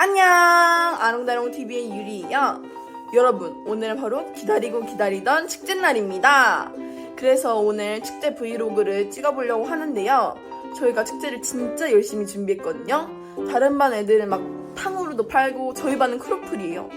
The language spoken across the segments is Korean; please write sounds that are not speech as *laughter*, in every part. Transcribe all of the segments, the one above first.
안녕! 아롱다롱 TV의 유리예요. 여러분, 오늘 바로 기다리고 기다리던 축제 날입니다. 그래서 오늘 축제 브이로그를 찍어보려고 하는데요. 저희가 축제를 진짜 열심히 준비했거든요. 다른 반 애들은 막 탕후루도 팔고 저희 반은 크로플이에요.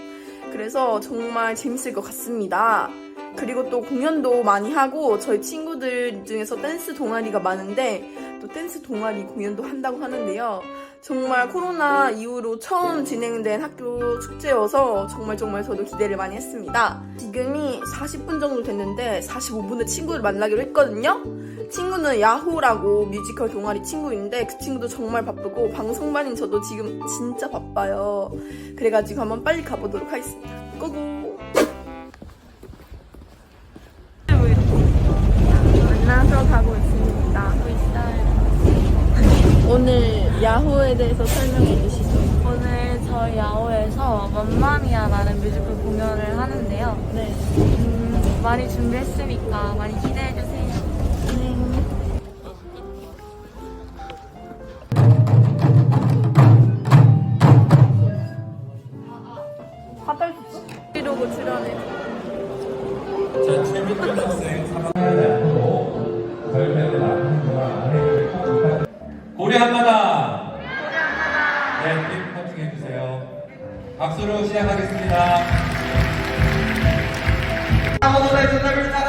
그래서 정말 재밌을 것 같습니다. 그리고 또 공연도 많이 하고 저희 친구들 중에서 댄스 동아리가 많은데 또 댄스 동아리 공연도 한다고 하는데요. 정말 코로나 이후로 처음 진행된 학교 축제여서 정말 정말 저도 기대를 많이 했습니다. 지금이 40분 정도 됐는데 45분에 친구를 만나기로 했거든요. 친구는 야호라고 뮤지컬 동아리 친구인데 그 친구도 정말 바쁘고 방송반인 저도 지금 진짜 바빠요. 그래가지고 한번 빨리 가보도록 하겠습니다. 고고! 만나서 가고 있습니다. 오늘 야호에 대해서 설명해 주시죠. 오늘 저희 야호에서 맘마미아라는 뮤지컬 공연을 하는데요. 네. 음, 많이 준비했으니까 많이 기대해 주세요. 브이로그 출연해. 고래 한마다. 고래 한마다. 네, 팀 파팅 해 주세요. 박수로 시작하겠습니다. 눈을 따라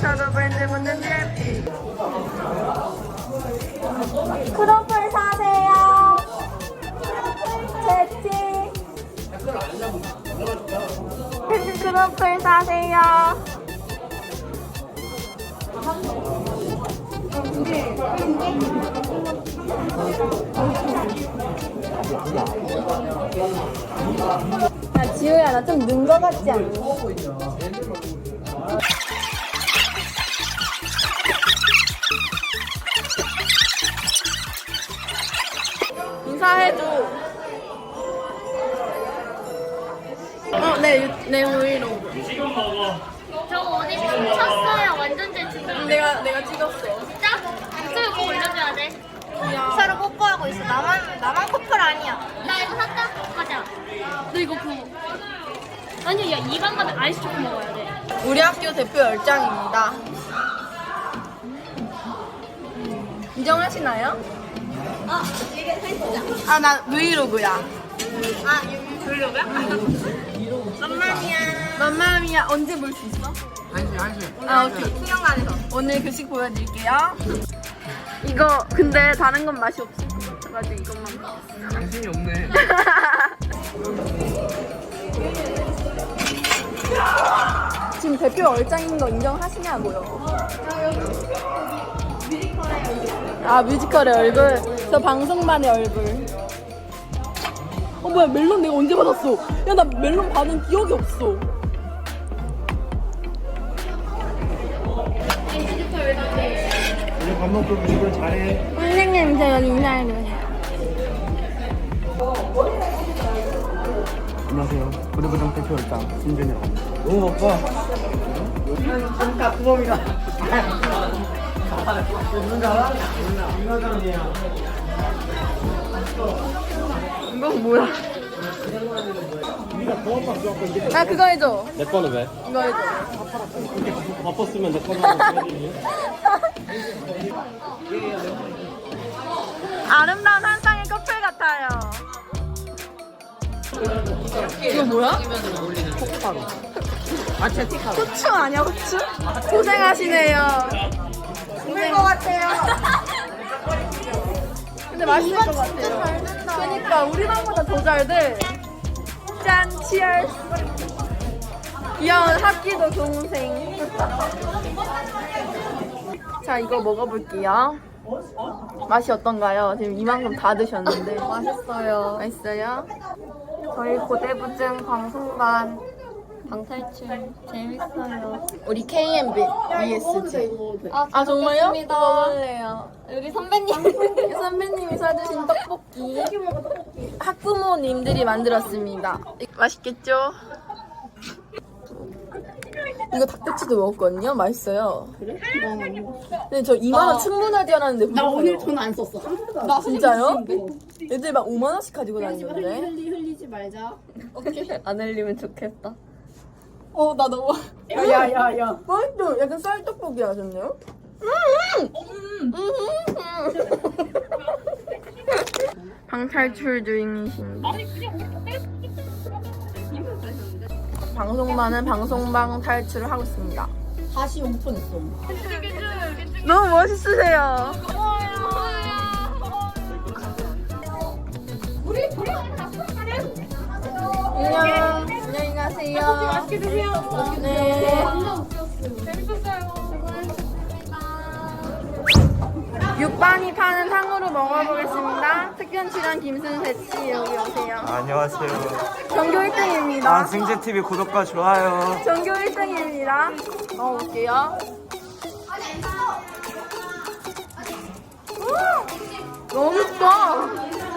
타도 브랜드 묻는 잼 크로플 사세요. 제티. 크로플 *laughs* 사세요 야, 지우야, 나 좀 는 거 같지 않니? 사해줘. 어, 내, 유- 내 브이로그. 저 어디 쳤어요. 완전 제 진짜. 내가, 내가 찍었어. 진짜? 유튜브 꼭 올려줘야 돼. 서로 뽀뽀하고 있어. 나만 나만 커플 아니야. 나 이거 샀다. 가자. 너 이거 그 아니야, 야 이방 가면 아이스 초코 먹어야 돼. 우리 학교 대표 열장입니다. 인정하시나요? 어, 이게 사진 아, 나 브이로그야. 아, 여기 브이로그야? 맘마미야. 맘마미야, 언제 볼 수 있어? 한시, 한시. 아, 오케이. 수영관에서. 오늘 급식 보여드릴게요. 이거 근데 다른 건 맛이 없어. 그래가지고 이것만. 관심이 없네. 지금 대표 얼짱인 거 인정하시냐고요? 아 뮤지컬의 얼굴. 저 방송반의 얼굴. 어 뭐야 멜론 내가 언제 받았어? 야 나 멜론 받은 기억이 없어. 밥 먹고 음식을 잘해. 선생님 저 여기 인사해도 돼요? 안녕하세요. 부르부정 대표일당 김준이라고 합니다. 오, 오빠. 잠깐 구범이가. 이건 뭐야? 나 그거 해줘. 내 거는 왜? 이거 해줘. 바빴으면 내 거는 아름다운 한 쌍의 커플 같아요. 이거 뭐야? *laughs* 아, 채티카. 후추 아니야 후추? 고생하시네요. 힘들 것 같아요. 근데 맛있을 것 같아요. 그러니까 우리 방보다 더 잘 돼. 짠, 치얼스. 귀여운 학기도 동생. 자, 이거 먹어볼게요. 맛이 어떤가요? 지금 이만큼 다 드셨는데. 맛있어요. 맛있어요? 저희 고대부증 방송반 방탈출 재밌어요. 우리 KMB ESG. 아, 아, 정말요? 먹을래요. 여기 선배님. *laughs* 선배님이 사주신 떡볶이 학부모님들이 만들었습니다. 맛있겠죠? 이거 닭꼬치도 먹었거든요. 맛있어요. 그래? 근데 저 2만 원 충분하지 않았는데 나 오늘 돈 안 썼어. 나 진짜요? 애들 막 5만 원씩 가지고 다니는데. 흘리 흘리지 말자. 안 흘리면 좋겠다. 어, 나 너무. 야야야야. 맛있어. 약간 쌀떡볶이 하셨네요. 음! 방탈출 중이십니다. 방송반은 방송방 탈출을 하고 있습니다. 다시 오픈했어. 너무 멋있으세요. 안녕. 가세요. 맛있게 드세요. 네. 육반이 파는 탕후루 먹어보겠습니다. 특별 출연 김순세 씨 여기 오세요. 안녕하세요. 전교 1등입니다. 아, 승재TV 구독과 좋아요. 전교 1등입니다. 먹어볼게요. 음, 너무 맛있다.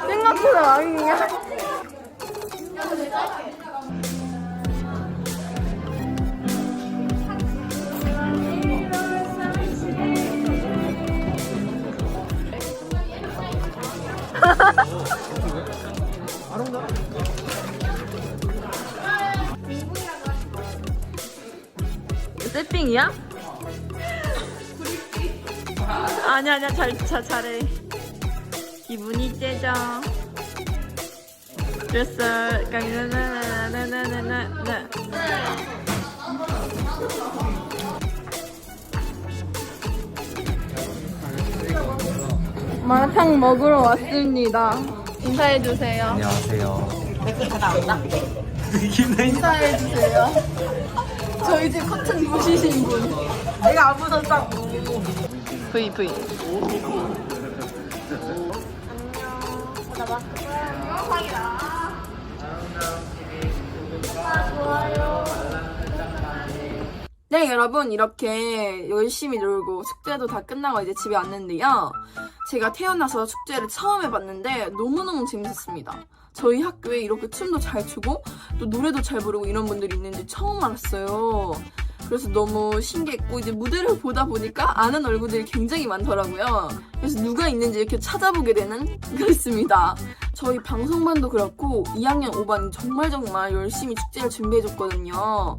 생각보다 아름다. 세핑이야? 아니 아니야 잘, 잘 잘해. 기분이 째져. 드레스 강나나나나나나나. 그러니까, 마라탕 먹으러 왔습니다. 인사해주세요. 안녕하세요. *laughs* 인사해주세요. 저희 집 커튼 보시신 분. 내가 안 묻었다고. V V 네 여러분 이렇게 열심히 놀고 숙제도 다 끝나고 이제 집에 왔는데요. 제가 태어나서 축제를 처음 해봤는데 너무너무 재밌었습니다. 저희 학교에 이렇게 춤도 잘 추고 또 노래도 잘 부르고 이런 분들이 있는지 처음 알았어요. 그래서 너무 신기했고 이제 무대를 보다 보니까 아는 얼굴들이 굉장히 많더라고요. 그래서 누가 있는지 이렇게 찾아보게 되는 *laughs* 그랬습니다. 저희 방송반도 그렇고 2학년 5반이 정말 정말 열심히 축제를 준비해줬거든요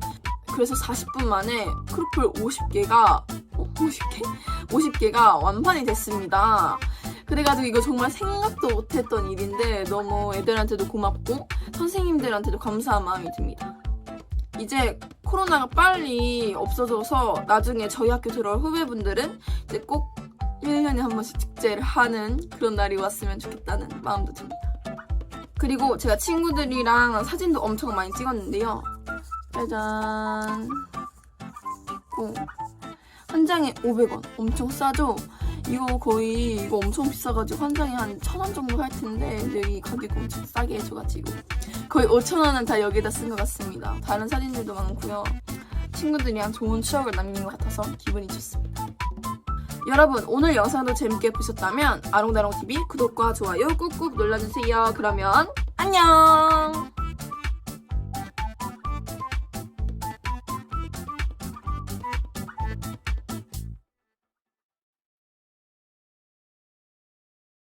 그래서 40분 만에 크로플 50개가 어? 50개? 50개가 *laughs* 완판이 됐습니다. 그래가지고 이거 정말 생각도 못했던 일인데 너무 애들한테도 고맙고 선생님들한테도 감사한 마음이 듭니다. 이제 코로나가 빨리 없어져서 나중에 저희 학교 들어올 후배분들은 이제 꼭 1년에 한 번씩 축제를 하는 그런 날이 왔으면 좋겠다는 마음도 듭니다. 그리고 제가 친구들이랑 사진도 엄청 많이 찍었는데요. 짜잔. 오. 한 장에 500원. 엄청 싸죠? 이거 거의 이거 엄청 비싸가지고 한 장에 한 1000원 정도 할 텐데 여기 가격 엄청 싸게 해줘가지고 거의 5,000원은 다 여기다 쓴 것 같습니다. 다른 사진들도 많고요. 친구들이랑 좋은 추억을 남긴 것 같아서 기분이 좋습니다. 여러분 오늘 영상도 재밌게 보셨다면 아롱다롱TV 구독과 좋아요 꾹꾹 눌러주세요. 그러면 안녕!